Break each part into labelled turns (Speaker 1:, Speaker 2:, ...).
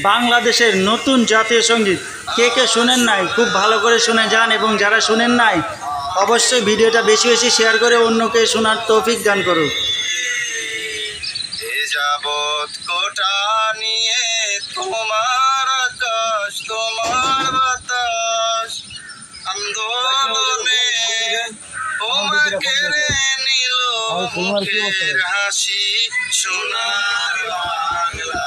Speaker 1: বাংলাদেশের নতুন জাতীয় সংগীত। কে কে শুনেন নাই খুব ভালো করে শুনে যান এবং যারা শুনেন নাই অবশ্যই ভিডিওটা বেশি বেশি শেয়ার করে অন্যকে শোনার তৌফিক দান করুন
Speaker 2: কোটা নিয়ে তোমার আকাশ তোমার বাতাস। আন্দোলনে তোমাকে নিল মুখের হাসি সোনার বাংলা।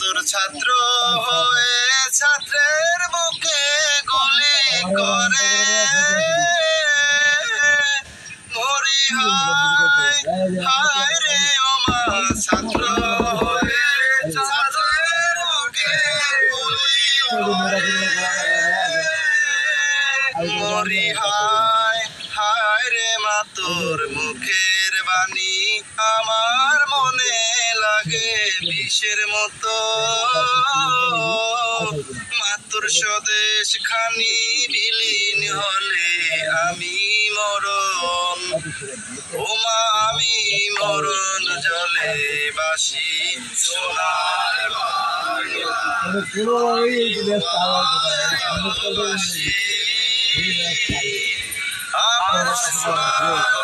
Speaker 2: মাতুর ছাত্র হয়ে ছাত্রের বুকে গুলি করে। মরি হায় রে ওমা, ছাত্র হয়ে ছাত্রের বুকে গুলি করে। মরি হায় হায় রে মা, তোর মুখের বাণী আমার মনে লাগে। বিষের মতো। মাতুর স্বদেশ খানি বিলীন হলে আমি মরণ। ওমা আমি মরণ জলে বাসি। সোনার আমার সোনার